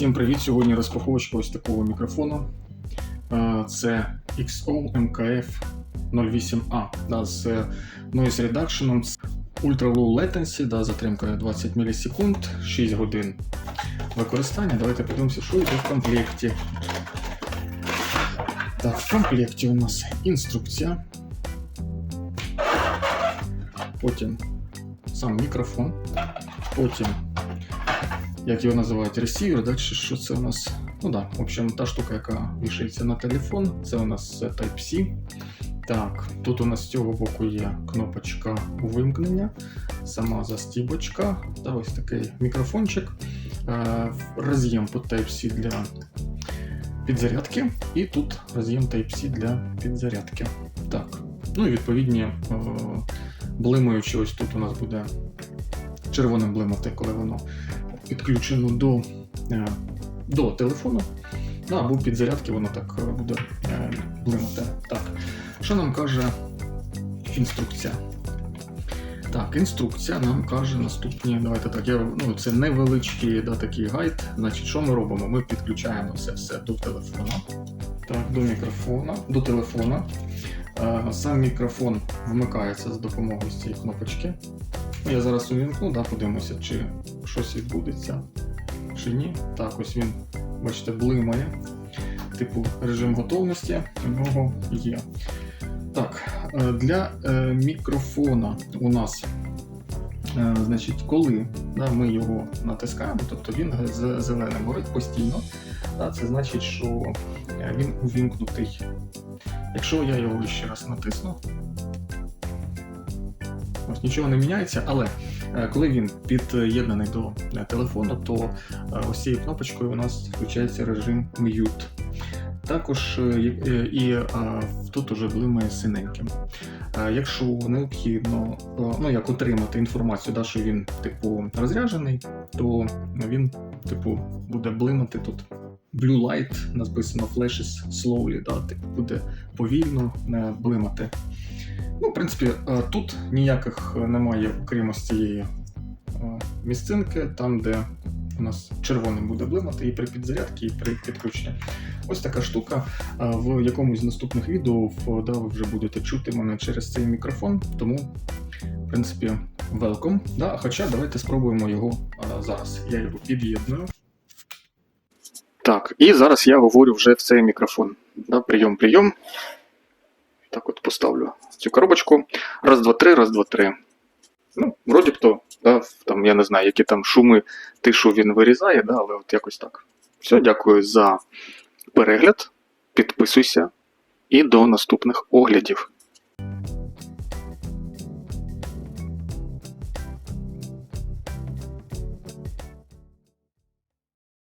Всім привіт! Сьогодні розпаковочка ось такого мікрофону. Е, Це XO MKF 08A да, з Noise Reduction, з Ultra Low Latency, да, затримкою 20 мілісекунд, 6 годин використання. Давайте подивимося, що йде в комплекті. Так, в комплекті у нас інструкція. Потім сам мікрофон. Потім як його називають, ресівер, да, чи що це у нас? Ну да, в общем, та штука, яка вішається на телефон, це у нас Type-C. Так, тут у нас з цього боку є кнопочка вимкнення, сама застібочка, та ось такий мікрофончик, е, роз'єм по Type-C для підзарядки, і тут роз'єм Type-C для підзарядки. Так, ну і відповідні е, блимаючі, ось тут у нас буде червоним блимати, коли воно підключено до, е, до телефону. Ну, або під зарядки воно так е, буде е, блимати. Так, що нам каже інструкція? Так, інструкція нам каже наступні. Давайте так, я, ну, це невеличкий да, такий гайд. Значить, що ми робимо? Ми підключаємо це все до телефона. Так, до мікрофона, до телефона. Е, Сам мікрофон вмикається за допомогою цієї кнопочки. Я зараз увімкну, да, подивимося, чи щось відбудеться, чи ні. Так, ось він, бачите, блимає. Типу режим готовності у нього є. Так, е, для е, мікрофона у нас, е, значить, коли да, ми його натискаємо, тобто він з зеленим горить постійно, да, це значить, що він увімкнутий. Якщо я його ще раз натисну, ось нічого не міняється, але коли він під'єднаний до е, телефону, то е, ось цією кнопочкою у нас включається режим Mute. Також е, і, е, тут уже блимає синеньким. Е, Якщо необхідно е, ну, як отримати інформацію, да, що він типу розряджений, то він типу буде блимати тут. Blue light написано flashes slowly, да, типу буде повільно е, блимати. Ну, в принципі, е, тут ніяких немає, окрім ось цієї е, місцинки, там, де у нас червоним буде блимати і при підзарядці, і при підключенні. Ось така штука. Е, В якомусь з наступних відео да, ви вже будете чути мене через цей мікрофон, тому, в принципі, welcome. Да? Хоча давайте спробуємо його е, зараз. Я його під'єдную. Так, і зараз я говорю вже в цей мікрофон. Да, прийом, прийом. Так от поставлю цю коробочку. Раз, два, три, раз, два, три. Ну, вроді б то, да, там, я не знаю, які там шуми, тишу він вирізає, да, але от якось так. Все, дякую за перегляд. Підписуйся і до наступних оглядів.